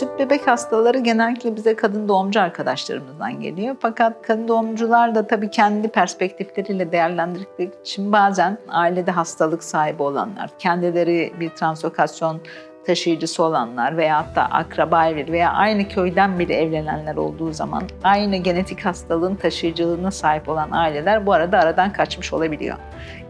Tüp bebek hastaları genellikle bize kadın doğumcu arkadaşlarımızdan geliyor. Fakat kadın doğumcular da tabii kendi perspektifleriyle değerlendirdikleri için bazen ailede hastalık sahibi olanlar, kendileri bir translokasyon taşıyıcısı olanlar veyahut da akraba evli veya aynı köyden biri evlenenler olduğu zaman aynı genetik hastalığın taşıyıcılığına sahip olan aileler bu arada aradan kaçmış olabiliyor.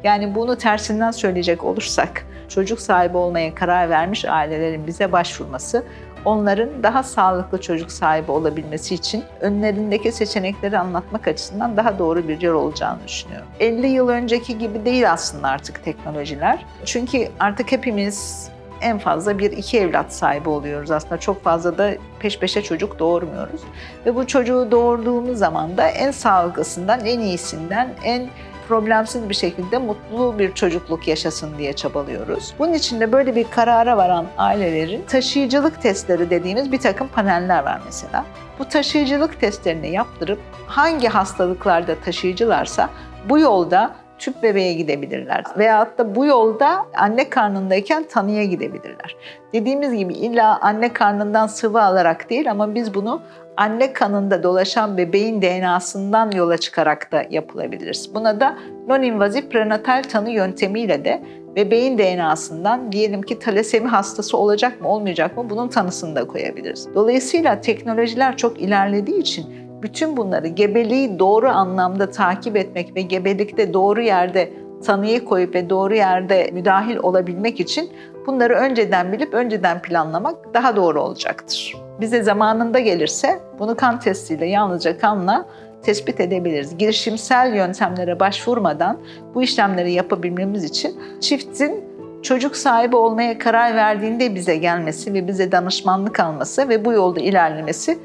Yani bunu tersinden söyleyecek olursak çocuk sahibi olmaya karar vermiş ailelerin bize başvurması onların daha sağlıklı çocuk sahibi olabilmesi için önlerindeki seçenekleri anlatmak açısından daha doğru bir yol olacağını düşünüyorum. 50 yıl önceki gibi değil aslında artık teknolojiler. Çünkü artık hepimiz en fazla bir iki evlat sahibi oluyoruz aslında. Çok fazla da peş peşe çocuk doğurmuyoruz. Ve bu çocuğu doğurduğumuz zaman da en sağlıklısından, en iyisinden, en problemsiz bir şekilde mutlu bir çocukluk yaşasın diye çabalıyoruz. Bunun için de böyle bir karara varan ailelerin taşıyıcılık testleri dediğimiz bir takım paneller var mesela. Bu taşıyıcılık testlerini yaptırıp hangi hastalıklarda taşıyıcılarsa bu yolda tüp bebeğe gidebilirler. Veyahut da bu yolda anne karnındayken tanıya gidebilirler. Dediğimiz gibi illa anne karnından sıvı alarak değil ama biz bunu anne kanında dolaşan bebeğin DNA'sından yola çıkarak da yapılabiliriz. Buna da non-invazif prenatal tanı yöntemiyle de bebeğin DNA'sından diyelim ki talasemi hastası olacak mı olmayacak mı bunun tanısını da koyabiliriz. Dolayısıyla teknolojiler çok ilerlediği için bütün bunları gebeliği doğru anlamda takip etmek ve gebelikte doğru yerde tanıyı koyup ve doğru yerde müdahil olabilmek için bunları önceden bilip önceden planlamak daha doğru olacaktır. Bize zamanında gelirse bunu kan testiyle yalnızca kanla tespit edebiliriz. Girişimsel yöntemlere başvurmadan bu işlemleri yapabilmemiz için çiftin çocuk sahibi olmaya karar verdiğinde bize gelmesi ve bize danışmanlık alması ve bu yolda ilerlemesi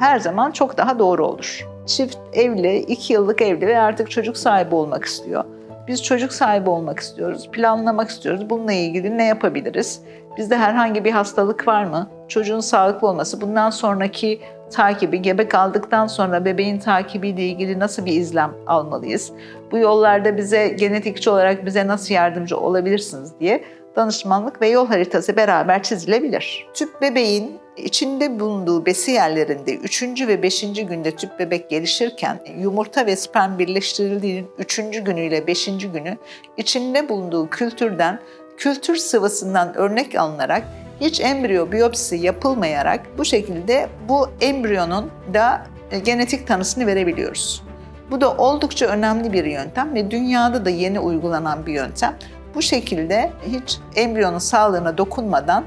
her zaman çok daha doğru olur. Çift evli, iki yıllık evli ve artık çocuk sahibi olmak istiyor. Biz çocuk sahibi olmak istiyoruz, planlamak istiyoruz. Bununla ilgili ne yapabiliriz? Bizde herhangi bir hastalık var mı? Çocuğun sağlıklı olması, bundan sonraki takibi, gebe kaldıktan sonra bebeğin takibiyle ilgili nasıl bir izlem almalıyız? Bu yollarda bize genetikçi olarak bize nasıl yardımcı olabilirsiniz diye danışmanlık ve yol haritası beraber çizilebilir. Tüp bebeğin içinde bulunduğu besi yerlerinde 3. ve 5. günde tüp bebek gelişirken yumurta ve sperm birleştirildiğinin 3. günüyle 5. günü içinde bulunduğu kültürden kültür sıvısından örnek alınarak hiç embriyo biyopsisi yapılmayarak bu şekilde bu embriyonun da e, genetik tanısını verebiliyoruz. Bu da oldukça önemli bir yöntem ve dünyada da yeni uygulanan bir yöntem. Bu şekilde hiç embriyonun sağlığına dokunmadan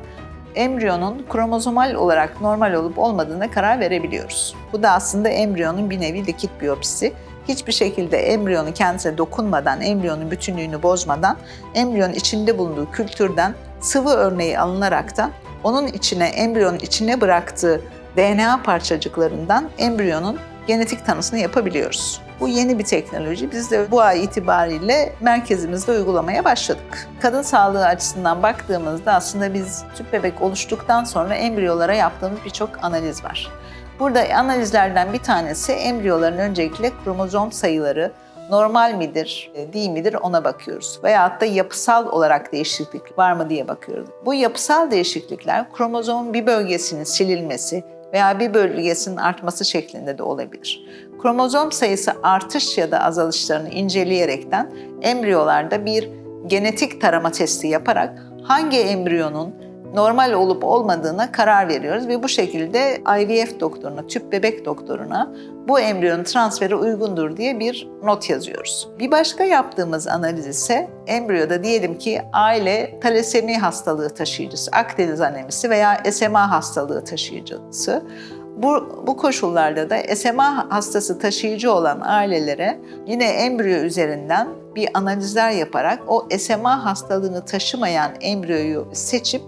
embriyonun kromozomal olarak normal olup olmadığına karar verebiliyoruz. Bu da aslında embriyonun bir nevi likit biyopsisi. Hiçbir şekilde embriyonu kendisine dokunmadan, embriyonun bütünlüğünü bozmadan, embriyonun içinde bulunduğu kültürden sıvı örneği alınaraktan onun içine, embriyonun içine bıraktığı DNA parçacıklarından embriyonun genetik tanısını yapabiliyoruz. Bu yeni bir teknoloji. Biz de bu ay itibariyle merkezimizde uygulamaya başladık. Kadın sağlığı açısından baktığımızda aslında biz tüp bebek oluştuktan sonra embriyolara yaptığımız birçok analiz var. Burada analizlerden bir tanesi embriyoların öncelikle kromozom sayıları normal midir, değil midir ona bakıyoruz. Veyahut da yapısal olarak değişiklik var mı diye bakıyoruz. Bu yapısal değişiklikler kromozomun bir bölgesinin silinmesi, veya bir bölgesinin artması şeklinde de olabilir. Kromozom sayısı artış ya da azalışlarını inceleyerekten embriyolarda bir genetik tarama testi yaparak hangi embriyonun normal olup olmadığına karar veriyoruz ve bu şekilde IVF doktoruna, tüp bebek doktoruna bu embriyonun transferi uygundur diye bir not yazıyoruz. Bir başka yaptığımız analiz ise embriyoda diyelim ki aile talasemi hastalığı taşıyıcısı, Akdeniz anemisi veya SMA hastalığı taşıyıcısı. Bu, bu koşullarda da SMA hastası taşıyıcı olan ailelere yine embriyo üzerinden bir analizler yaparak o SMA hastalığını taşımayan embriyoyu seçip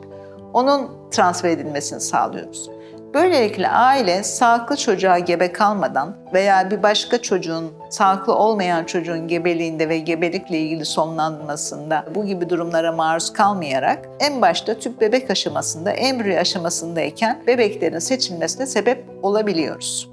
onun transfer edilmesini sağlıyoruz. Böylelikle aile sağlıklı çocuğa gebe kalmadan veya bir başka çocuğun sağlıklı olmayan çocuğun gebeliğinde ve gebelikle ilgili sonlanmasında bu gibi durumlara maruz kalmayarak en başta tüp bebek aşamasında, embriyo aşamasındayken bebeklerin seçilmesine sebep olabiliyoruz.